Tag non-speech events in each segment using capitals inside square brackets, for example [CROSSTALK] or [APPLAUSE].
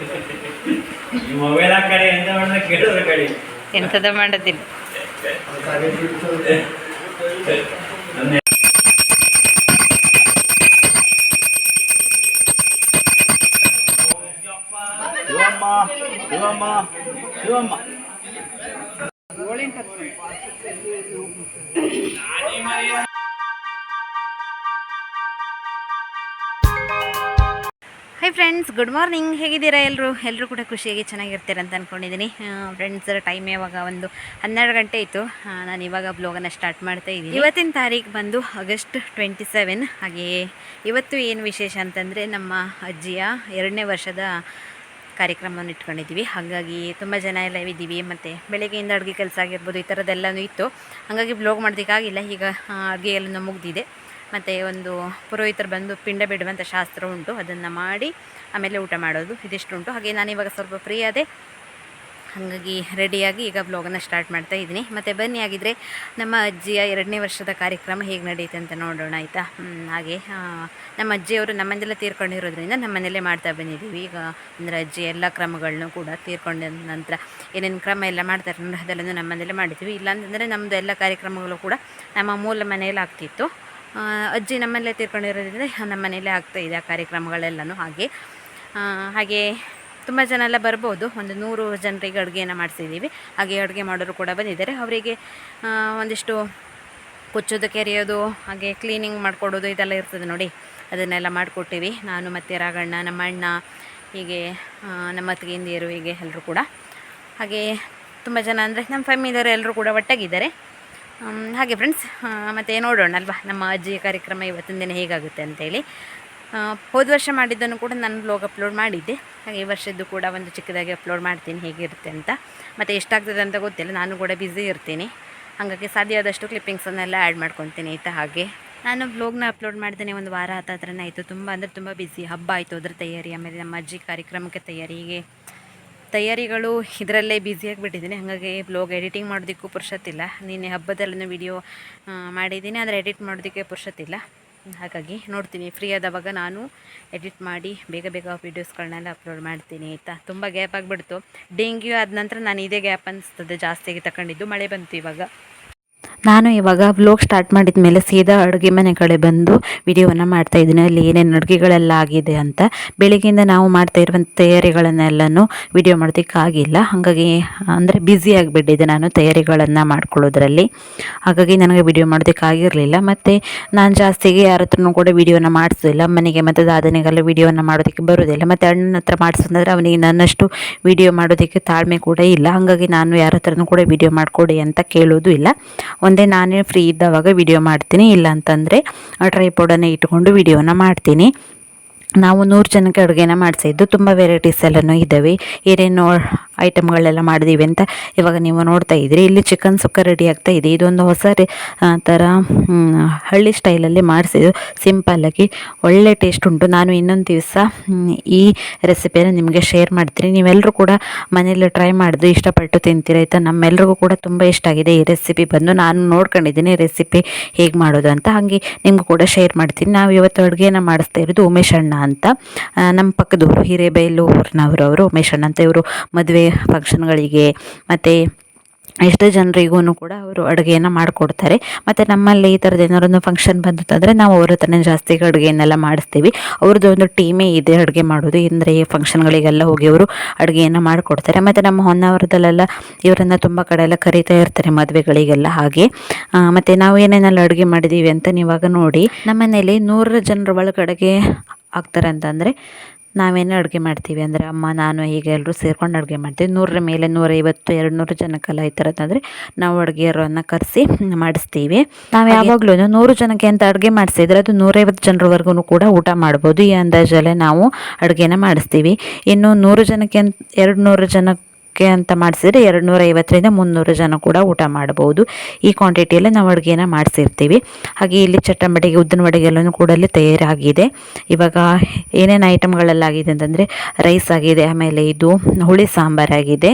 ಈ ಮೊಬೈಲ್ ಆ ಕಡೆ ಎಂತ ಮಾಡಿದ್ರೆ ಕೇಳಿದ್ರೆ ಕಡೆ. ಎಂತದ ಮಾಡದಿಲ್ಲ. Shivamma Shivamma hi friends good morning ಹೇಗಿದ್ದೀರಾ ಎಲ್ಲರೂ ಎಲ್ಲರೂ ಕೂಡ ಖುಷಿಯಾಗಿ ಚೆನ್ನಾಗಿರ್ತೀರ ಅಂತ ಅಂದ್ಕೊಂಡಿದ್ದೀನಿ ಫ್ರೆಂಡ್ಸ್ ಟೈಮ್ ಯಾವಾಗ? ಒಂದು ಹನ್ನೆರಡು ಗಂಟೆ ಇತ್ತು ನಾನು ಇವಾಗ ಬ್ಲಾಗನ್ನು ಸ್ಟಾರ್ಟ್ ಮಾಡ್ತಾ ಇದ್ದೀನಿ. ಇವತ್ತಿನ ತಾರೀಕು ಬಂದು ಆಗಸ್ಟ್ ಟ್ವೆಂಟಿ ಸೆವೆನ್ ಹಾಗೆಯೇ ಇವತ್ತು ಏನು ವಿಶೇಷ ಅಂತಂದರೆ ನಮ್ಮ ಅಜ್ಜಿಯ ಎರಡನೇ ವರ್ಷದ ಕಾರ್ಯಕ್ರಮವನ್ನು ಇಟ್ಕೊಂಡಿದ್ದೀವಿ ಹಾಗಾಗಿ ತುಂಬ ಜನ ಎಲ್ಲ ಇದ್ದೀವಿ. ಮತ್ತು ಬೆಳಗ್ಗೆಯಿಂದ ಅಡುಗೆ ಕೆಲಸ ಆಗಿರ್ಬೋದು, ಈ ಥರದ್ದೆಲ್ಲನೂ ಇತ್ತು. ಹಾಗಾಗಿ ಬ್ಲಾಗ್ ಮಾಡೋದಕ್ಕಾಗಿಲ್ಲ. ಈಗ ಅಡುಗೆ ಎಲ್ಲ ಮುಗ್ದಿದೆ. ಮತ್ತು ಒಂದು ಪುರೋಹಿತರು ಬಂದು ಪಿಂಡ ಬಿಡುವಂಥ ಶಾಸ್ತ್ರ ಉಂಟು. ಅದನ್ನು ಮಾಡಿ ಆಮೇಲೆ ಊಟ ಮಾಡೋದು ಇದಿಷ್ಟು ಉಂಟು. ಹಾಗೆ ನಾನು ಇವಾಗ ಸ್ವಲ್ಪ ಫ್ರೀ ಆದೆ. ಹಾಗಾಗಿ ರೆಡಿಯಾಗಿ ಈಗ ಬ್ಲಾಗನ್ನು ಸ್ಟಾರ್ಟ್ ಮಾಡ್ತಾ ಇದ್ದೀನಿ. ಮತ್ತು ಬನ್ನಿ ಆಗಿದ್ದರೆ ನಮ್ಮ ಅಜ್ಜಿಯ ಎರಡನೇ ವರ್ಷದ ಕಾರ್ಯಕ್ರಮ ಹೇಗೆ ನಡೆಯುತ್ತೆ ಅಂತ ನೋಡೋಣ ಆಯಿತಾ? ಹಾಗೆ ನಮ್ಮ ಅಜ್ಜಿಯವರು ನಮ್ಮನ್ನೆಲ್ಲ ತೀರ್ಕೊಂಡಿರೋದ್ರಿಂದ ನಮ್ಮನೆಯಲ್ಲೇ ಮಾಡ್ತಾ ಬಂದಿದ್ದೀವಿ. ಈಗ ಅಂದರೆ ಅಜ್ಜಿ ಎಲ್ಲ ಕ್ರಮಗಳನ್ನು ಕೂಡ ತೀರ್ಕೊಂಡ ನಂತರ ಏನೇನು ಕ್ರಮ ಎಲ್ಲ ಮಾಡ್ತಾರೆ ಅಂದ್ರೆ ಅದೆಲ್ಲನೂ ನಮ್ಮನೆಯಲ್ಲೇ ಮಾಡಿದ್ದೀವಿ. ಇಲ್ಲಾಂತಂದರೆ ನಮ್ಮದು ಎಲ್ಲ ಕಾರ್ಯಕ್ರಮಗಳು ಕೂಡ ನಮ್ಮ ಮೂಲ ಮನೆಯಲ್ಲಿ ಆಗ್ತಿತ್ತು. ಅಜ್ಜಿ ನಮ್ಮಲ್ಲೇ ತೀರ್ಕೊಂಡಿರೋದ್ರಿಂದ ನಮ್ಮ ಮನೆಯಲ್ಲೇ ಆಗ್ತಾ ಇದೆ ಆ ಕಾರ್ಯಕ್ರಮಗಳೆಲ್ಲನೂ ಹಾಗೆ. ಹಾಗೆ ತುಂಬ ಜನ ಎಲ್ಲ ಬರ್ಬೋದು. ಒಂದು ನೂರು ಜನರಿಗೆ ಅಡುಗೆಯನ್ನು ಮಾಡಿಸಿದ್ದೀವಿ. ಹಾಗೆ ಅಡುಗೆ ಮಾಡೋರು ಕೂಡ ಬಂದಿದ್ದಾರೆ. ಅವರಿಗೆ ಒಂದಿಷ್ಟು ಕುಚ್ಚೋದು, ಕೆರೆಯೋದು, ಹಾಗೆ ಕ್ಲೀನಿಂಗ್ ಮಾಡಿಕೊಡೋದು ಇದೆಲ್ಲ ಇರ್ತದೆ ನೋಡಿ. ಅದನ್ನೆಲ್ಲ ಮಾಡಿಕೊಟ್ಟಿವಿ. ನಾನು ಮತ್ತು ರಾಗಣ್ಣ ನಮ್ಮ ಅಣ್ಣ, ಹೀಗೆ ನಮ್ಮ ಅತ್ತಿಗೆಂದಿಯರು ಹೀಗೆ ಎಲ್ಲರೂ ಕೂಡ. ಹಾಗೆ ತುಂಬ ಜನ ಅಂದರೆ ನಮ್ಮ ಫ್ಯಾಮಿಲಿಯವರು ಎಲ್ಲರೂ ಕೂಡ ಒಟ್ಟಾಗಿದ್ದಾರೆ. ಹಾಗೆ ಫ್ರೆಂಡ್ಸ್ ಮತ್ತು ನೋಡೋಣ ಅಲ್ವಾ? ನಮ್ಮ ಅಜ್ಜಿ ಕಾರ್ಯಕ್ರಮ ಇವತ್ತಿನ ದಿನ ಹೇಗಾಗುತ್ತೆ ಅಂತೇಳಿ. ಹೋದ ವರ್ಷ ಮಾಡಿದ್ದನ್ನು ಕೂಡ ನಾನು ಬ್ಲಾಗ್ ಅಪ್ಲೋಡ್ ಮಾಡಿದ್ದೆ. ಹಾಗೆ ಈ ವರ್ಷದ್ದು ಕೂಡ ಒಂದು ಚಿಕ್ಕದಾಗಿ ಅಪ್ಲೋಡ್ ಮಾಡ್ತೀನಿ, ಹೇಗಿರುತ್ತೆ ಅಂತ. ಮತ್ತು ಎಷ್ಟಾಗ್ತದೆ ಅಂತ ಗೊತ್ತಿಲ್ಲ, ನಾನು ಕೂಡ ಬ್ಯುಸಿ ಇರ್ತೀನಿ. ಹಾಗಾಗಿ ಸಾಧ್ಯ ಆದಷ್ಟು ಕ್ಲಿಪ್ಪಿಂಗ್ಸನ್ನೆಲ್ಲ ಆ್ಯಡ್ ಮಾಡ್ಕೊತೀನಿ, ಆಯಿತಾ ಹಾಗೆ. ನಾನು ಬ್ಲಾಗ್ನ ಅಪ್ಲೋಡ್ ಮಾಡ್ತೇನೆ ಒಂದು ವಾರ ಹತ್ರನೇ ಆಯಿತು. ತುಂಬ ಅಂದರೆ ತುಂಬ ಬ್ಯುಸಿ ಹಬ್ಬ ಆಯಿತು ಅದರ ತಯಾರಿ, ಆಮೇಲೆ ನಮ್ಮ ಅಜ್ಜಿ ಕಾರ್ಯಕ್ರಮಕ್ಕೆ ತಯಾರಿ, ಹೀಗೆ ತಯಾರಿಗಳು ಇದರಲ್ಲೇ ಬ್ಯುಸಿಯಾಗಿಬಿಟ್ಟಿದ್ದೀನಿ ಹಾಗಾಗಿ ಬ್ಲಾಗ್ ಎಡಿಟಿಂಗ್ ಮಾಡೋದಕ್ಕೂ ಪುರ್ಸತ್ತಿಲ್ಲ. ನಿನ್ನೆ ಹಬ್ಬದಲ್ಲೂ ವಿಡಿಯೋ ಮಾಡಿದ್ದೀನಿ. ಆದರೆ ಎಡಿಟ್ ಮಾಡೋದಕ್ಕೆ ಪುರ್ಸತ್ತಿಲ್ಲ. ಹಾಗಾಗಿ ನೋಡ್ತೀನಿ. ಫ್ರೀ ಆದವಾಗ ನಾನು ಎಡಿಟ್ ಮಾಡಿ ಬೇಗ ಬೇಗ ವೀಡಿಯೋಸ್ಗಳನ್ನೆಲ್ಲ ಅಪ್ಲೋಡ್ ಮಾಡ್ತೀನಿ ಆಯಿತಾ? ತುಂಬ ಗ್ಯಾಪ್ ಆಗಿಬಿಡ್ತು. ಡೆಂಗ್ಯೂ ಆದ ನಂತರ ನಾನು ಇದೇ ಗ್ಯಾಪ್ ಅನ್ನಿಸ್ತದೆ ಜಾಸ್ತಿಯಾಗಿ ತಗೊಂಡಿದ್ದು. ಮಳೆ ಬಂತು ಇವಾಗ. ನಾನು ಇವಾಗ ವ್ಲೋಗ್ ಸ್ಟಾರ್ಟ್ ಮಾಡಿದ ಮೇಲೆ ಸೀದಾ ಅಡುಗೆ ಮನೆ ಕಡೆ ಬಂದು ವಿಡಿಯೋವನ್ನು ಮಾಡ್ತಾ ಇದ್ದೀನಿ. ಅಲ್ಲಿ ಏನೇನು ಅಡುಗೆಗಳೆಲ್ಲ ಆಗಿದೆ ಅಂತ. ಬೆಳಿಗ್ಗೆಯಿಂದ ನಾವು ಮಾಡ್ತಾ ಇರುವಂಥ ತಯಾರಿಗಳನ್ನೆಲ್ಲನೂ ವಿಡಿಯೋ ಮಾಡೋದಕ್ಕಾಗಿಲ್ಲ ಹಾಗಾಗಿ, ಅಂದರೆ ಬ್ಯುಸಿ ಆಗಿಬಿಟ್ಟಿದ್ದೆ ನಾನು ತಯಾರಿಗಳನ್ನು ಮಾಡ್ಕೊಳ್ಳೋದ್ರಲ್ಲಿ. ಹಾಗಾಗಿ ನನಗೆ ವಿಡಿಯೋ ಮಾಡೋದಕ್ಕಾಗಿರಲಿಲ್ಲ ಮತ್ತು ನಾನು ಜಾಸ್ತಿಗೆ ಯಾರ ಹತ್ರನೂ ಕೂಡ ವಿಡಿಯೋನ ಮಾಡಿಸೋದಿಲ್ಲ. ಮನೆಗೆ ಮತ್ತು ದಾದನಿಗೆಲ್ಲ ವಿಡಿಯೋನ ಮಾಡೋದಕ್ಕೆ ಬರೋದಿಲ್ಲ ಮತ್ತು ಅಣ್ಣನ ಹತ್ರ ಮಾಡಿಸೋದಂದ್ರೆ ಅವನಿಗೆ ನನ್ನಷ್ಟು ವಿಡಿಯೋ ಮಾಡೋದಕ್ಕೆ ತಾಳ್ಮೆ ಕೂಡ ಇಲ್ಲ. ಹಾಗಾಗಿ ನಾನು ಯಾರ ಹತ್ರನೂ ಕೂಡ ವಿಡಿಯೋ ಮಾಡಿಕೊಡಿ ಅಂತ ಕೇಳೋದು ಇಲ್ಲ. ಒಂದೇ ನಾನೇ ಫ್ರೀ ಇದ್ದವಾಗ ವಿಡಿಯೋ ಮಾಡ್ತೀನಿ. ಇಲ್ಲ ಅಂತಂದರೆ ಟ್ರೈಪೋಡನ್ನು ಇಟ್ಕೊಂಡು ವಿಡಿಯೋನ ಮಾಡ್ತೀನಿ. ನಾವು ನೂರು ಜನಕ್ಕೆ ಅಡುಗೆನ ಮಾಡಿಸಿದ್ದು ತುಂಬ ವೆರೈಟೀಸ್ ಎಲ್ಲನೂ ಇದ್ದಾವೆ. ಏನೇನು ಐಟಮ್ಗಳೆಲ್ಲ ಮಾಡಿದ್ದೀವಿ ಅಂತ ಇವಾಗ ನೀವು ನೋಡ್ತಾ ಇದ್ದೀರಿ. ಇಲ್ಲಿ ಚಿಕನ್ ಸುಕ್ಕ ರೆಡಿ ಆಗ್ತಾ ಇದೆ. ಇದೊಂದು ಹೊಸ ಥರ ಹಳ್ಳಿ ಸ್ಟೈಲಲ್ಲಿ ಮಾಡಿಸಿದ್ದು. ಸಿಂಪಲ್ಲಾಗಿ ಒಳ್ಳೆ ಟೇಸ್ಟ್ ಉಂಟು. ನಾನು ಇನ್ನೊಂದು ದಿವಸ ಈ ರೆಸಿಪಿಯನ್ನು ನಿಮಗೆ ಶೇರ್ ಮಾಡ್ತೀನಿ. ನೀವೆಲ್ಲರೂ ಕೂಡ ಮನೇಲಿ ಟ್ರೈ ಮಾಡಿದ್ದು ಇಷ್ಟಪಟ್ಟು ತಿಂತೀರ, ಆಯಿತಾ? ನಮ್ಮೆಲ್ರಿಗೂ ಕೂಡ ತುಂಬ ಇಷ್ಟ ಆಗಿದೆ ಈ ರೆಸಿಪಿ ಬಂದು. ನಾನು ನೋಡ್ಕೊಂಡಿದ್ದೀನಿ ರೆಸಿಪಿ ಹೇಗೆ ಮಾಡೋದು ಅಂತ. ಹಾಗೆ ನಿಮಗೂ ಕೂಡ ಶೇರ್ ಮಾಡ್ತೀನಿ. ನಾವು ಇವತ್ತು ಅಡುಗೆನ ಮಾಡಿಸ್ತಾ ಇರೋದು ಉಮೇಶ್ ಅಂತ. ನಮ್ಮ ಪಕ್ಕದವರು ಹಿರೇಬೈಲೂರಿನವರು ಅವರು ಉಮೇಶ್ ಅಣ್ಣ ಅಂತ. ಇವರು ಮದುವೆ ಫಂಕ್ಷನ್ಗಳಿಗೆ ಮತ್ತು ಎಷ್ಟೋ ಜನರಿಗೂ ಕೂಡ ಅವರು ಅಡುಗೆಯನ್ನು ಮಾಡಿಕೊಡ್ತಾರೆ. ಮತ್ತು ನಮ್ಮಲ್ಲಿ ಈ ಥರದ್ದು ಏನಾರೊಂದು ಫಂಕ್ಷನ್ ಬಂತಂದರೆ ನಾವು ಅವ್ರ ಹತ್ರನೇ ಜಾಸ್ತಿ ಅಡುಗೆಯನ್ನೆಲ್ಲ ಮಾಡಿಸ್ತೀವಿ. ಅವ್ರದ್ದು ಒಂದು ಟೀಮೇ ಇದೆ ಅಡುಗೆ ಮಾಡೋದು. ಅಂದರೆ ಈ ಫಂಕ್ಷನ್ಗಳಿಗೆಲ್ಲ ಹೋಗಿ ಅವರು ಅಡುಗೆಯನ್ನು ಮಾಡಿಕೊಡ್ತಾರೆ. ಮತ್ತು ನಮ್ಮ ಹೊನ್ನಾವರದಲ್ಲೆಲ್ಲ ಇವರನ್ನು ತುಂಬ ಕಡೆ ಕರೀತಾ ಇರ್ತಾರೆ ಮದುವೆಗಳಿಗೆಲ್ಲ ಹಾಗೆ. ಮತ್ತು ನಾವು ಏನೇನೆಲ್ಲ ಅಡುಗೆ ಮಾಡಿದ್ದೀವಿ ಅಂತ ನೀವಾಗ ನೋಡಿ. ನಮ್ಮನೇಲಿ ನೂರರ ಜನರ ಒಳಗಡೆಗೆ ಆಗ್ತಾರೆ ಅಂತಂದರೆ ನಾವೇನು ಅಡುಗೆ ಮಾಡ್ತೀವಿ ಅಂದರೆ ಅಮ್ಮ ನಾನು ಹೀಗೆ ಎಲ್ಲರೂ ಸೇರ್ಕೊಂಡು ಅಡುಗೆ ಮಾಡ್ತೀವಿ. ನೂರರ ಮೇಲೆ ನೂರೈವತ್ತು ಎರಡು ನೂರು ಜನಕ್ಕೆಲ್ಲ ಈ ಥರದ್ದಾದರೆ ನಾವು ಅಡುಗೆಯರನ್ನು ಕರೆಸಿ ಮಾಡಿಸ್ತೀವಿ. ನಾವು ಯಾವಾಗಲೂ ನೂರು ಜನಕ್ಕೆ ಅಂತ ಅಡುಗೆ ಮಾಡಿಸಿದ್ರೆ ಅದು ನೂರೈವತ್ತು ಜನರವರೆಗೂ ಕೂಡ ಊಟ ಮಾಡ್ಬೋದು. ಈ ಅಂದಾಜಲ್ಲೇ ನಾವು ಅಡುಗೆನ ಮಾಡಿಸ್ತೀವಿ. ಇನ್ನು ನೂರು ಜನಕ್ಕೆ ಅಂತ ಎರಡು ನೂರು ಜನಕ್ಕೆ ಅಂತ ಮಾಡಿಸಿದ್ರೆ ಎರಡು ನೂರ ಐವತ್ತರಿಂದ ಮುನ್ನೂರು ಜನ ಕೂಡ ಊಟ ಮಾಡ್ಬೋದು ಈ ಕ್ವಾಂಟಿಟಿಯಲ್ಲೇ ನಾವು ಅಡುಗೆನ ಮಾಡಿಸಿರ್ತೀವಿ. ಹಾಗೆ ಇಲ್ಲಿ ಚಟ್ಟಂಬಡಿಗೆ ಉದ್ದಿನ ವಡೆಗೆಲ್ಲನೂ ಕೂಡ ಅಲ್ಲಿ ತಯಾರಾಗಿದೆ. ಇವಾಗ ಏನೇನು ಐಟಮ್ಗಳೆಲ್ಲ ಆಗಿದೆ ಅಂತಂದರೆ ರೈಸ್ ಆಗಿದೆ, ಆಮೇಲೆ ಇದು ಹುಳಿ ಸಾಂಬಾರಾಗಿದೆ.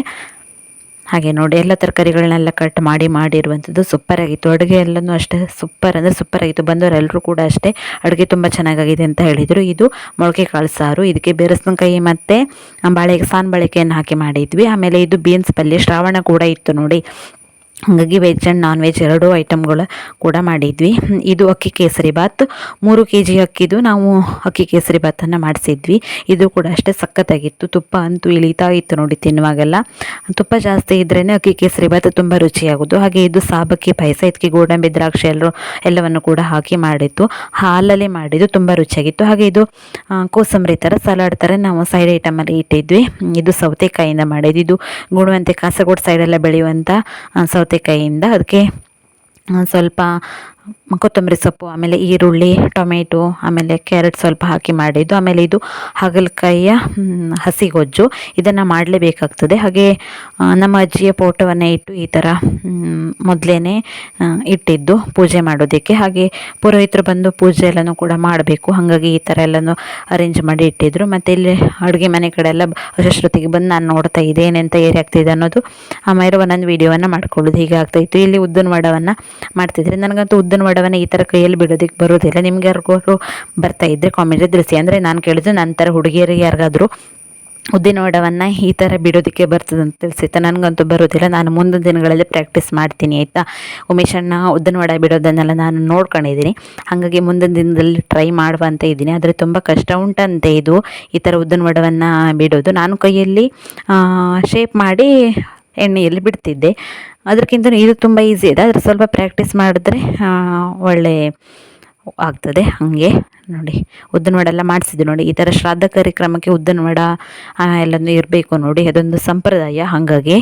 ಹಾಗೆ ನೋಡಿ ಎಲ್ಲ ತರಕಾರಿಗಳನ್ನೆಲ್ಲ ಕಟ್ ಮಾಡಿ ಮಾಡಿರುವಂಥದ್ದು ಸೂಪರ್ ಆಗಿತ್ತು. ಅಡುಗೆ ಎಲ್ಲನೂ ಅಷ್ಟೇ ಸೂಪರ್ ಅಂದರೆ ಸೂಪರ್ ಆಗಿತ್ತು. ಬಂದವರೆಲ್ಲರೂ ಕೂಡ ಅಷ್ಟೇ. ಅಡುಗೆ ತುಂಬ ಚೆನ್ನಾಗಾಗಿದೆ ಅಂತ ಹೇಳಿದರು. ಇದು ಮೊಳಕೆ ಕಾಳು ಸಾರು, ಇದಕ್ಕೆ ಬೆರಸಿನಕಾಯಿ ಮತ್ತು ಬಾಳೆ, ಸಾನ್ ಬಾಳೆಕಾಯನ್ನು ಹಾಕಿ ಮಾಡಿದ್ವಿ. ಆಮೇಲೆ ಇದು ಬೀನ್ಸ್ ಪಲ್ಯ, ಶ್ರಾವಣ ಕೂಡ ಇತ್ತು ನೋಡಿ. ಹಾಗಾಗಿ ವೆಜ್ ಆ್ಯಂಡ್ ನಾನ್ ವೆಜ್ ಎರಡೂ ಐಟಮ್ಗಳು ಕೂಡ ಮಾಡಿದ್ವಿ. ಇದು ಅಕ್ಕಿ ಕೇಸರಿ ಬಾತ್. ಮೂರು ಕೆ ಜಿ ಅಕ್ಕಿದು ನಾವು ಅಕ್ಕಿ ಕೇಸರಿ ಬಾತನ್ನು ಮಾಡಿಸಿದ್ವಿ. ಇದು ಕೂಡ ಅಷ್ಟೇ ಸಖತ್ತಾಗಿತ್ತು. ತುಪ್ಪ ಅಂತೂ ಇಳಿತಾ ಇತ್ತು ನೋಡಿ ತಿನ್ನುವಾಗೆಲ್ಲ. ತುಪ್ಪ ಜಾಸ್ತಿ ಇದ್ರೇ ಅಕ್ಕಿ ಕೇಸರಿ ಬಾತ್ ತುಂಬ ರುಚಿಯಾಗೋದು ಹಾಗೆ ಇದು ಸಾಬಕ್ಕಿ ಪಾಯಸ ಇದಕ್ಕೆ ಗೋಡಂಬಿ ದ್ರಾಕ್ಷಿ ಎಲ್ಲರೂ ಎಲ್ಲವನ್ನು ಕೂಡ ಹಾಕಿ ಮಾಡಿತ್ತು ಹಾಲಲ್ಲಿ ಮಾಡಿದ್ದು ತುಂಬ ರುಚಿಯಾಗಿತ್ತು. ಹಾಗೆ ಇದು ಕೋಸಂಬರಿ ಥರ ಸಲಾಡ್ ಥರ ನಾವು ಸೈಡ್ ಐಟಮಲ್ಲಿ ಇಟ್ಟಿದ್ವಿ. ಇದು ಸೌತೆಕಾಯಿಯಿಂದ ಮಾಡಿದ್ದು. ಇದು ಗುಣವಂತೆ ಕಾಸರಗೋಡು ಸೈಡೆಲ್ಲ ಬೆಳೆಯುವಂಥ ಆ, ಸೌತೆಕಾಯಿಯಿಂದ ಅದಕ್ಕೆ ಸ್ವಲ್ಪ ಕೊತ್ತಂಬರಿ ಸೊಪ್ಪು, ಆಮೇಲೆ ಈರುಳ್ಳಿ, ಟೊಮೆಟೊ, ಆಮೇಲೆ ಕ್ಯಾರೆಟ್ ಸ್ವಲ್ಪ ಹಾಕಿ ಮಾಡಿದ್ದು. ಆಮೇಲೆ ಇದು ಹಾಗಲಕಾಯಿಯ ಹಸಿಗೊಜ್ಜು. ಇದನ್ನು ಮಾಡಲೇಬೇಕಾಗ್ತದೆ. ಹಾಗೆ ನಮ್ಮ ಅಜ್ಜಿಯ ಫೋಟೋವನ್ನು ಇಟ್ಟು ಈ ಥರ ಮೊದಲೇ ಇಟ್ಟಿದ್ದು ಪೂಜೆ ಮಾಡೋದಕ್ಕೆ. ಹಾಗೆ ಪುರೋಹಿತರು ಬಂದು ಪೂಜೆ ಎಲ್ಲನೂ ಕೂಡ ಮಾಡಬೇಕು. ಹಾಗಾಗಿ ಈ ಥರ ಎಲ್ಲನೂ ಅರೇಂಜ್ ಮಾಡಿ ಇಟ್ಟಿದ್ರು. ಮತ್ತು ಇಲ್ಲಿ ಅಡುಗೆ ಮನೆ ಕಡೆ ಎಲ್ಲ ಅಷ್ಟೊತ್ತಿಗೆ ಬಂದು ನಾನು ನೋಡ್ತಾ ಇದ್ದೆ. ಏನೆಂತ ಏರಿ ಆಗ್ತಿದೆ ಅನ್ನೋದು ಆಮೇಲೆ ಒಂದೊಂದು ವೀಡಿಯೋವನ್ನು ಮಾಡ್ಕೊಳ್ಳೋದು ಹೀಗೆ ಆಗ್ತಾಯಿತ್ತು ಇಲ್ಲಿ ಉದ್ದಿನ ವಡವನ್ನು ಮಾಡ್ತಿದ್ರೆ ನನಗಂತೂ ಉದ್ದಿನ ವಡವನ್ನು ಈ ಥರ ಕೈಯಲ್ಲಿ ಬಿಡೋದಕ್ಕೆ ಬರೋದಿಲ್ಲ. ನಿಮ್ಗೆ ಯಾರಿಗಾದ್ರು ಬರ್ತಾ ಇದ್ದರೆ ಕಾಮೆಂಟ್ ತಿಳಿಸಿ. ಅಂದರೆ ನಾನು ಕೇಳಿದ್ದು ನನ್ನ ಥರ ಹುಡುಗಿಯರಿಗೆ ಯಾರಿಗಾದರೂ ಉದ್ದಿನ ವಡವನ್ನು ಈ ಥರ ಬಿಡೋದಕ್ಕೆ ಬರ್ತದೆ ಅಂತ ತಿಳಿಸಿತ್ತು ನನಗಂತೂ ಬರೋದಿಲ್ಲ. ನಾನು ಮುಂದಿನ ದಿನಗಳಲ್ಲಿ ಪ್ರಾಕ್ಟೀಸ್ ಮಾಡ್ತೀನಿ, ಆಯಿತಾ? ಉಮೇಶ್ ಅಣ್ಣ ಉದ್ದಿನ ವಡ ಬಿಡೋದನ್ನೆಲ್ಲ ನಾನು ನೋಡ್ಕೊಂಡಿದ್ದೀನಿ ಹಾಗಾಗಿ ಮುಂದಿನ ದಿನದಲ್ಲಿ ಟ್ರೈ ಮಾಡುವ ಅಂತ ಇದ್ದೀನಿ. ಆದರೆ ತುಂಬ ಕಷ್ಟ ಉಂಟಂತೆ ಇದು, ಈ ಥರ ಉದ್ದಿನ ವಡವನ್ನು ಬಿಡೋದು. ನಾನು ಕೈಯಲ್ಲಿ ಶೇಪ್ ಮಾಡಿ ಎಣ್ಣೆಯಲ್ಲಿ ಬಿಡ್ತಿದ್ದೆ. ಅದಕ್ಕಿಂತ ಇದು ತುಂಬ ಈಸಿ ಇದೆ. ಆದರೆ ಸ್ವಲ್ಪ ಪ್ರಾಕ್ಟೀಸ್ ಮಾಡಿದ್ರೆ ಒಳ್ಳೆ ಆಗ್ತದೆ ಹಾಗೆ. ನೋಡಿ ಉದ್ದಿನ ವಡ ಎಲ್ಲ ಮಾಡಿಸಿದ್ದು ನೋಡಿ. ಈ ಥರ ಶ್ರಾದ್ದ ಕಾರ್ಯಕ್ರಮಕ್ಕೆ ಉದ್ದಿನ ವಡ ಎಲ್ಲನೂ ಇರಬೇಕು ನೋಡಿ. ಅದೊಂದು ಸಂಪ್ರದಾಯ ಹಾಗಾಗಿ.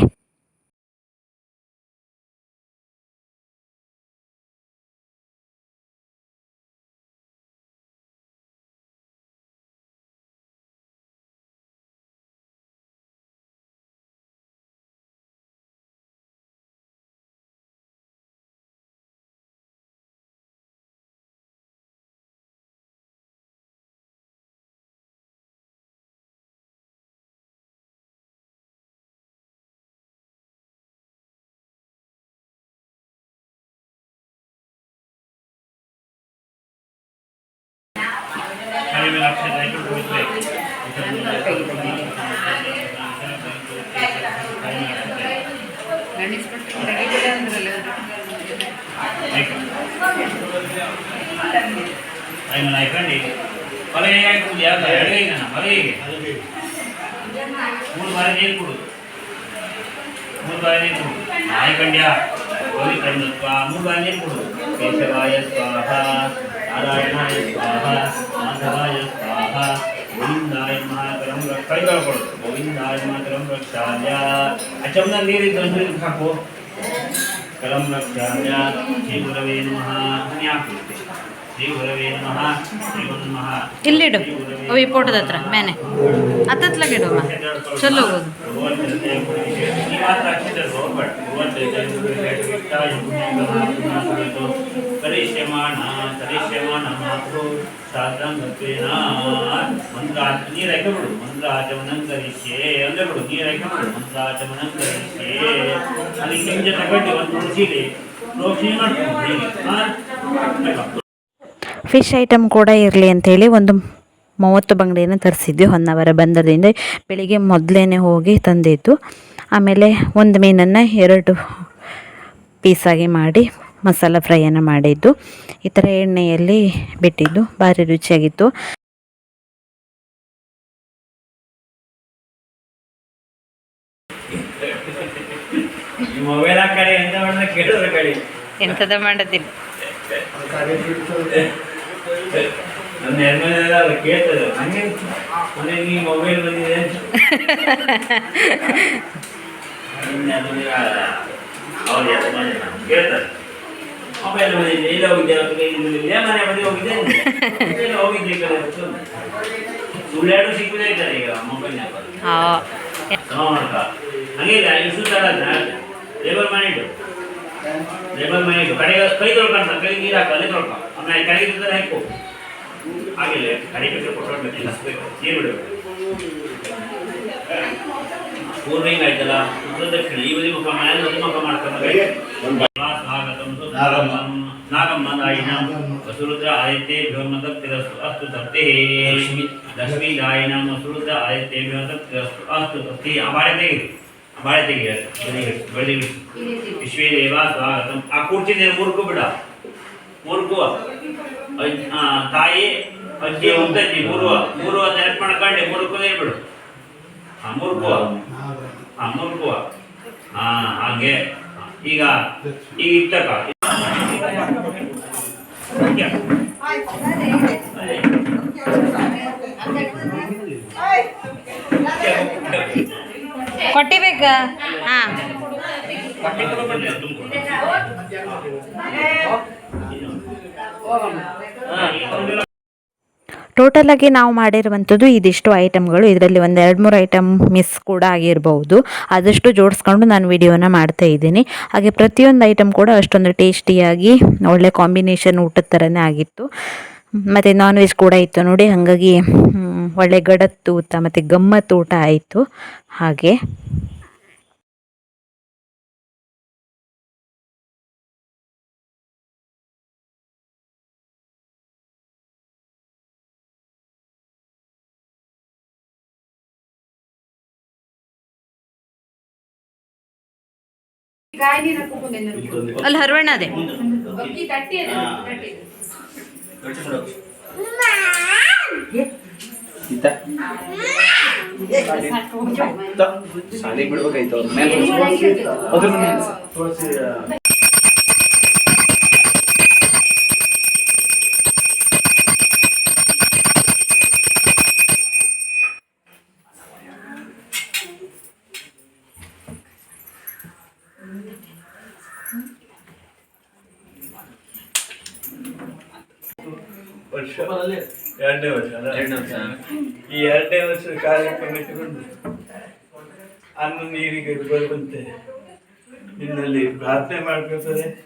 ಆಯ್ತು, ಆಯ್ಕೊಂಡಿ. ಹೊಲಗೆ ಹೇಗೆ ಹಾಕುದು? ಯಾವ್ದು? ಎಡಗೈಗೇನ? ಬಲಗೈಗೆ? ಮೂರು ಬಾರಿ ನೀರು ಕುಡು ಮೂರು ಬಾರಿ ನೀರು ಕುಡು ಆಯ್ಕೊಂಡ್ಯಾ ಹೋಗಿ ಕಂಡಪ್ಪ ಮೂರು ಬಾರಿ ನೀರು ಕುಡು ಕೇಶವಾಯ ಸ್ವಾಹ ನಾರಾಯಣಾಯ ಸ್ವಾಹ ಮಾಧವಾಯ ಸ್ವಾಹ ಗೋವಿಂದಾಯ ಮಹಾಕರಂ ಕೈ ತೊಳ್ಕೊಡು ಗೋವಿಂದಾಯ ಮಹಾಕರಂ ರಕ್ಷಾಯ ಆ ಚಮನ ನೀರಿದ್ದು ಒಂದು ನೀರು ಸಾಕು ಇಲ್ಲಿಡು. ಅವು ಈ ಫೋಟೋದ ಹತ್ರ ಮೇನೆ ಹತ್ತತ್ಲಾಗಿಡುವ ಚಲೋ ಹೋಗೋದು. ಕರಿಷ್ಯಮಾಣ ಕರಿಷ್ಯಮಾಣ ಮಾತು ಸಾಧಂಗತ್ವೇನ ಮಂತ್ರ ನೀರು ಹಾಕಿಬಿಡು ಮಂತ್ರಾಚಮನಂ ಕರಿಷ್ಯೆ ಅಂದ್ರೆ ಬಿಡು ನೀರು ಹಾಕಿಬಿಡು ಮಂತ್ರಾಚಮನಂ ಕರಿಷ್ಯೆ ಅಲ್ಲಿ ಕೆಂಜ ತಗೊಂಡು ಒಂದು ತುಳಸಿಲಿ ಪ್ರೋಕ್ಷಣೆ ಮಾಡ್ಕೊಂಡು ಫಿಶ್ ಐಟಮ್ ಕೂಡ ಇರಲಿ ಅಂಥೇಳಿ ಒಂದು ಮೂವತ್ತು ಬಂಗಡಿಯನ್ನು ತರಿಸಿದ್ವಿ ಹೊನ್ನಾವರ ಬಂದರದಿಂದ. ಬೆಳಿಗ್ಗೆ ಮೊದಲೇ ಹೋಗಿ ತಂದಿದ್ದು. ಆಮೇಲೆ ಒಂದು ಮೀನನ್ನು ಎರಡು ಪೀಸಾಗಿ ಮಾಡಿ ಮಸಾಲ ಫ್ರೈಯನ್ನು ಮಾಡಿದ್ದು. ಈ ಥರ ಎಣ್ಣೆಯಲ್ಲಿ ಬಿಟ್ಟಿದ್ದು. ಭಾರಿ ರುಚಿಯಾಗಿತ್ತು. ಎಂಥದ ಮಾಡೋದಿಲ್ಲ [LAUGHS] ನನ್ನ ಹೆಣ್ಮನೆಲ್ಲ ಅದು ಕೇಳ್ತದೆ ನಂಗೆ ಮೊನ್ನೆ ನೀ ಮೊಬೈಲ್ ಬಂದಿದೆ ಅಂತ. ನಿನ್ನೆ ಅದು ಅವ್ರು ಯಾರು ಮಾಡಿಲ್ಲ. ಕೇಳ್ತಾರೆ. ಮೊಬೈಲ್ ಬಂದಿದೆ ಇಲ್ಲ ಹೋಗಿದ್ದೆ? ಅವ್ರ ಕೈ ಇಲ್ಲೇ ಮನೆ ಬದಿ ಹೋಗಿದ್ದೆ ಇಲ್ಲ ಹೋಗಿದ್ದೆ ಈ ಕಡೆ? ಅಂತ. ಸುಳ್ಳು ಸಿಕ್ಕಿದೆ ಇದ್ದಾರೆ ಈಗ ಮೊಬೈಲ್ನಾಗ ನೋಡ್ಕ ಹಂಗಿಲ್ಲ ಇಷ್ಟು ತರ ಲೇಬರ್ ಮಾಡಿಟ್ಟು ಲೇಬರ್ ಮಾಡಿಟ್ಟು ಕಡೆಗೆ ಕೈ ತೊಳ್ಕೊಂತ ಕೈ ನೀರು ಹಾಕು ಅಲ್ಲೇ ತೊಳ್ಕೊ ಆಮೇಲೆ ಕಡೆಗೆ ಇದ್ದರೆ ಹಾಕು ಆಗಿಲ್ಲ ಕಡೆ ಬೇಕಾದ್ರೆ ಕೊಟ್ಟೋಗ್ಬೇಕು ನೀರು ಬಿಡಬೇಕು ಪೂರ್ಣಿಂಗ್ ಆಯ್ತಲ್ಲ ಉತ್ತರ ದಕ್ಷಿಣ ಈ ಬದಿ ಮುಖ ಮೇಲೆ ಬದಿ ಮುಖ ಮಾಡ್ಕೊಂಡು ಸ್ವಾಗತಂ ಸುಸ್ವಾಗತಂ ನಾಗಮ್ಮದಾಯಿನ ವಸುರುದ್ರ ಆದಿತ್ಯೇಭ್ಯೋ ಮದಕ್ತಿರಸ್ತು ಅಸ್ತು ತಪ್ತೇ ಲಕ್ಷ್ಮೀ ಲಕ್ಷ್ಮೀದಾಯಿನ ವಸುರುದ್ರ ಆದಿತ್ಯೇಭ್ಯೋ ಮದಕ್ತಿರಸ್ತು ಅಸ್ತು ತಪ್ತಿ ಆ ಬಾಳೆ ತೆಗೀರಿ ಬಾಳೆ ತೆಗೀರಿ ಬೆಳೆದಿ ವಿಶ್ವೇ ದೇವ ಸ್ವಾಗತಂ ಆ ಕೂರ್ಚಿನ ಮುರುಕು ಬಿಡ ಮುರುಕು ತಾಯಿ ಅಜ್ಜಿ ಮುದ್ದಜ್ಜಿ ಮೂರು ಮೂರು ನೆನಪು ಮಾಡ್ಕೊಂಡೆ ಮುರುಕುದೇ ಬಿಡು ಆ ಮುರುಕುವ ಆ ಮುರುಕುವ ಹಾ ಹಾಗೆ ಈಗ ಈಗ ಈಗ ಹಾಂ. ಟೋಟಲಾಗಿ ನಾವು ಮಾಡಿರುವಂಥದ್ದು ಇದಿಷ್ಟು ಐಟಮ್ಗಳು ಇದರಲ್ಲಿ ಒಂದು ಎರಡು ಮೂರು ಐಟಮ್ ಮಿಸ್ ಕೂಡ ಆಗಿರ್ಬೋದು ಆದಷ್ಟು ಜೋಡಿಸ್ಕೊಂಡು ನಾನು ವಿಡಿಯೋನ ಮಾಡ್ತಾ ಇದ್ದೀನಿ. ಹಾಗೆ ಪ್ರತಿಯೊಂದು ಐಟಮ್ ಕೂಡ ಅಷ್ಟೊಂದು ಟೇಸ್ಟಿಯಾಗಿ ಒಳ್ಳೆ ಕಾಂಬಿನೇಷನ್ ಊಟದ ಥರನೇ ಆಗಿತ್ತು. ಮತ್ತು ನಾನ್ ವೆಜ್ ಕೂಡ ಇತ್ತು ನೋಡಿ. ಹಾಗಾಗಿ ಒಳ್ಳೆ ಗಡತ್ತು ಊಟ ಮತ್ತು ಗಮ್ಮತ್ತು ಊಟ ಆಯಿತು. ಹಾಗೆ. ಅಲ್ಲಿ ಹರವಣ್ಣ ಅದೇ. ಶಾಲೆಗೆ ಬಿಡ್ಬೇಕಾಯ್ತು ಅವ್ರ ಮೇಲೆ ಅದ್ರ ಮೇಲೆ ವರ್ಷ ಎರಡನೇ ವರ್ಷ ಅಲ್ಲ? ಎರಡನೇ ವರ್ಷ ಈ ಎರಡನೇ ವರ್ಷದ ಕಾರ್ಯಕ್ರಮ ಇಟ್ಟುಕೊಂಡು ಅನ್ನ ನೀರಿಗೆ ಬರುವಂತೆ ನಿನ್ನಲ್ಲಿ ಪ್ರಾರ್ಥನೆ ಮಾಡ್ಕೊಳ್ತಾರೆ.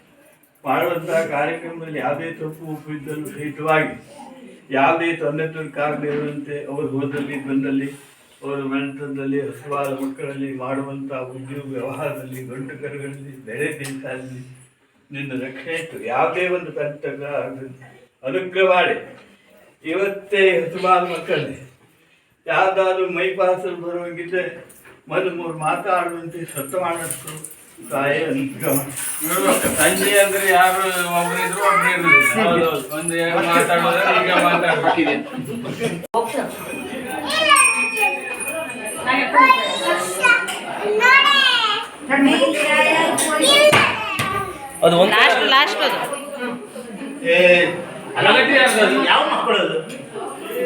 ಮಾಡುವಂತಹ ಕಾರ್ಯಕ್ರಮದಲ್ಲಿ ಯಾವುದೇ ತಪ್ಪು ಉಪ್ಪು ಇದ್ದರೂ ಸಹಿತವಾಗಿ ಯಾವುದೇ ತೊಂದರೆ ಕಾರಣಿರುವಂತೆ ಅವರು ಹೋದಲ್ಲಿ, ಬಂದಲ್ಲಿ, ಅವರ ಮನೆತನದಲ್ಲಿ, ಹಸುವಾದ ಮಕ್ಕಳಲ್ಲಿ, ಮಾಡುವಂತಹ ಉದ್ಯೋಗ ವ್ಯವಹಾರದಲ್ಲಿ, ಗಂಟು ಕರುಗಳಲ್ಲಿ, ಬೆಳೆ ತಿನಿಸಲ್ಲಿ ನಿನ್ನ ರಕ್ಷಣೆ ಇತ್ತು ಯಾವುದೇ ಒಂದು ತಂತ್ರ ಅನುಗ್ರಹ ಮಾಡಿ. ಇವತ್ತೇ ಹಸುವಾದ ಮಕ್ಕಳಲ್ಲಿ ಯಾವ್ದಾದ್ರು ಮೈಪಾಸಲು ಬರುವಂಗಿದ್ರೆ ಮೊದಲು ಮೂರು ಮಾತಾಡುವಂತೆ ಸತ್ತ ಮಾಡಬೇಕು ತಾಯಿ ಅನುಗ್ರಹ ಸಂಜೆ ಅಂದ್ರೆ ಯಾರು ಒಬ್ರು ಇದ್ರು ಒಬ್ರು ಇರ್ಲಿಲ್ಲ ಹೌದೌದು. ಒಂದು ಮಾತಾಡೋದ್ರೆ ಈಗ ಮಾತಾಡ್ಬೇಕಿದೆ ಅದು ಒಂದು ಲಾಸ್ಟ್ ಲಾಸ್ಟ್ ಅದು ಏ ಅಲಗಟ್ಟಿ ಆಗ್ತದೆ. ಯಾವ ಮಕ್ಕಳು ಅದು?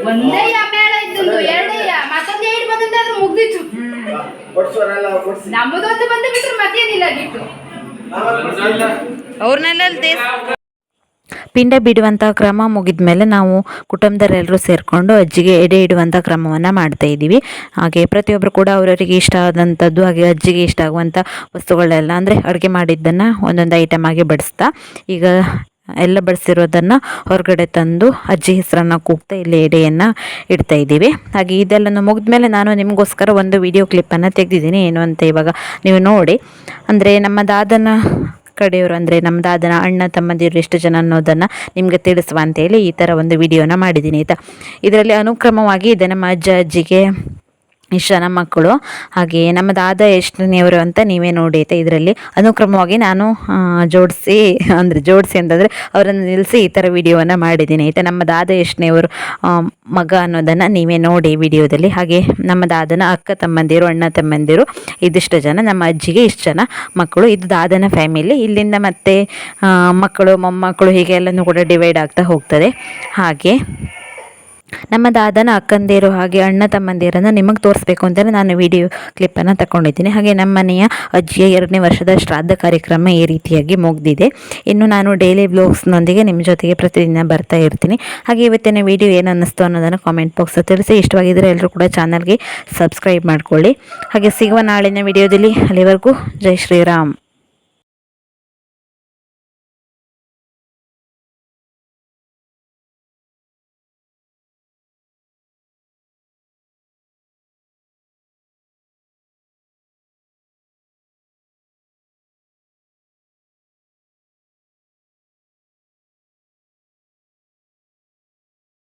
ಒಂದಯ್ಯ ಮೇಳ ಇದ್ದು ಎರಡೇ ಮತ್ತೊಂದು ಏಟ್ ಅದ್ರ ಮುಗ್ದಿತ್ತು. ನಮ್ಮದೊಂದು ಬಂದು ಬಿಟ್ರೆ ಮತ್ತೇನಿಲ್ಲ ಆಗಿತ್ತು. ಅವ್ರನ್ನೆಲ್ಲ ಪಿಂಡ ಬಿಡುವಂಥ ಕ್ರಮ ಮುಗಿದ ಮೇಲೆ ನಾವು ಕುಟುಂಬದವರೆಲ್ಲರೂ ಸೇರಿಕೊಂಡು ಅಜ್ಜಿಗೆ ಎಡೆ ಇಡುವಂಥ ಕ್ರಮವನ್ನು ಮಾಡ್ತಾ ಇದ್ದೀವಿ. ಹಾಗೆ ಪ್ರತಿಯೊಬ್ಬರು ಕೂಡ ಅವರವರಿಗೆ ಇಷ್ಟ ಆದಂಥದ್ದು ಹಾಗೆ ಅಜ್ಜಿಗೆ ಇಷ್ಟ ಆಗುವಂಥ ವಸ್ತುಗಳೆಲ್ಲ ಅಂದರೆ ಅಡುಗೆ ಮಾಡಿದ್ದನ್ನು ಒಂದೊಂದು ಐಟಮ್ ಆಗಿ ಬಡಿಸ್ತಾ ಈಗ ಎಲ್ಲ ಬಡಿಸಿರೋದನ್ನು ಹೊರಗಡೆ ತಂದು ಅಜ್ಜಿ ಹೆಸರನ್ನು ಕೂಗ್ತಾ ಇಲ್ಲಿ ಎಡೆಯನ್ನು ಇಡ್ತಾ ಇದ್ದೀವಿ. ಹಾಗೆ ಇದೆಲ್ಲ ಮುಗಿದ ಮೇಲೆ ನಾನು ನಿಮಗೋಸ್ಕರ ಒಂದು ವಿಡಿಯೋ ಕ್ಲಿಪ್ಪನ್ನು ತೆಗೆದಿದ್ದೀನಿ. ಏನು ಅಂತ ಇವಾಗ ನೀವು ನೋಡಿ. ಅಂದರೆ ನಮ್ಮ ದಾದನ ಕಡೆಯವರು, ಅಂದರೆ ನಮ್ಮ ದಾದನ ಅಣ್ಣ ತಮ್ಮಂದಿರು ಎಷ್ಟು ಜನ ಅನ್ನೋದನ್ನು ನಿಮಗೆ ತಿಳಿಸುವ ಅಂತೇಳಿ ಈ ಥರ ಒಂದು ವಿಡಿಯೋನ ಮಾಡಿದ್ದೀನಿ ಆಯಿತಾ. ಇದರಲ್ಲಿ ಅನುಕ್ರಮವಾಗಿ ಇದೆ ನಮ್ಮ ಅಜ್ಜ, ಅಜ್ಜಿಗೆ ಇಷ್ಟು ಜನ ಮಕ್ಕಳು, ಹಾಗೆ ನಮ್ಮ ದಾದ ಎಷ್ಟನೆಯವರು ಅಂತ ನೀವೇ ನೋಡಿ ಆಯಿತಾ ಇದರಲ್ಲಿ. ಅನುಕ್ರಮವಾಗಿ ನಾನು ಜೋಡಿಸಿ, ಅಂದರೆ ಜೋಡಿಸಿ ಅಂತಂದರೆ ಅವರನ್ನು ನಿಲ್ಲಿಸಿ ಈ ಥರ ವಿಡಿಯೋವನ್ನು ಮಾಡಿದ್ದೀನಿ ಆಯಿತಾ. ನಮ್ಮ ದಾದ ಎಷ್ಟನೆಯವರು ಮಗ ಅನ್ನೋದನ್ನು ನೀವೇ ನೋಡಿ ವಿಡಿಯೋದಲ್ಲಿ. ಹಾಗೆ ನಮ್ಮ ದಾದನ ಅಕ್ಕ ತಮ್ಮಂದಿರು, ಅಣ್ಣ ತಮ್ಮಂದಿರು, ಇದಿಷ್ಟು ಜನ, ನಮ್ಮ ಅಜ್ಜಿಗೆ ಇಷ್ಟು ಜನ ಮಕ್ಕಳು. ಇದು ದಾದನ ಫ್ಯಾಮಿಲಿ. ಇಲ್ಲಿಂದ ಮತ್ತೆ ಮಕ್ಕಳು, ಮೊಮ್ಮಕ್ಕಳು ಹೀಗೆ ಎಲ್ಲನೂ ಕೂಡ ಡಿವೈಡ್ ಆಗ್ತಾ ಹೋಗ್ತದೆ. ಹಾಗೆ ನಮ್ಮ ದಾದನ ಅಕ್ಕಂದಿರು ಹಾಗೆ ಅಣ್ಣ ತಮ್ಮಂದಿರನ್ನು ನಿಮಗೆ ತೋರಿಸ್ಬೇಕು ಅಂತಲೇ ನಾನು ವಿಡಿಯೋ ಕ್ಲಿಪ್ಪನ್ನು ತಗೊಂಡಿದ್ದೀನಿ ಹಾಗೆ ನಮ್ಮ ಮನೆಯ ಅಜ್ಜಿಯ ಎರಡನೇ ವರ್ಷದ ಶ್ರಾದ್ದ ಕಾರ್ಯಕ್ರಮ ಈ ರೀತಿಯಾಗಿ ಮುಗಿದಿದೆ. ಇನ್ನು ನಾನು ಡೈಲಿ ಬ್ಲಾಗ್ಸ್ನೊಂದಿಗೆ ನಿಮ್ಮ ಜೊತೆಗೆ ಪ್ರತಿದಿನ ಬರ್ತಾ ಇರ್ತೀನಿ. ಹಾಗೆ ಇವತ್ತಿನ ವಿಡಿಯೋ ಏನು ಅನ್ನಿಸ್ತು ಅನ್ನೋದನ್ನು ಕಾಮೆಂಟ್ ಬಾಕ್ಸ್ ತಿಳಿಸಿ. ಇಷ್ಟವಾಗಿದ್ದರೆ ಎಲ್ಲರೂ ಕೂಡ ಚಾನಲ್ಗೆ ಸಬ್ಸ್ಕ್ರೈಬ್ ಮಾಡಿಕೊಳ್ಳಿ. ಹಾಗೆ ಸಿಗುವ ನಾಳಿನ ವಿಡಿಯೋದಲ್ಲಿ ಅಲ್ಲಿವರೆಗೂ ಜೈ ಶ್ರೀರಾಮ್.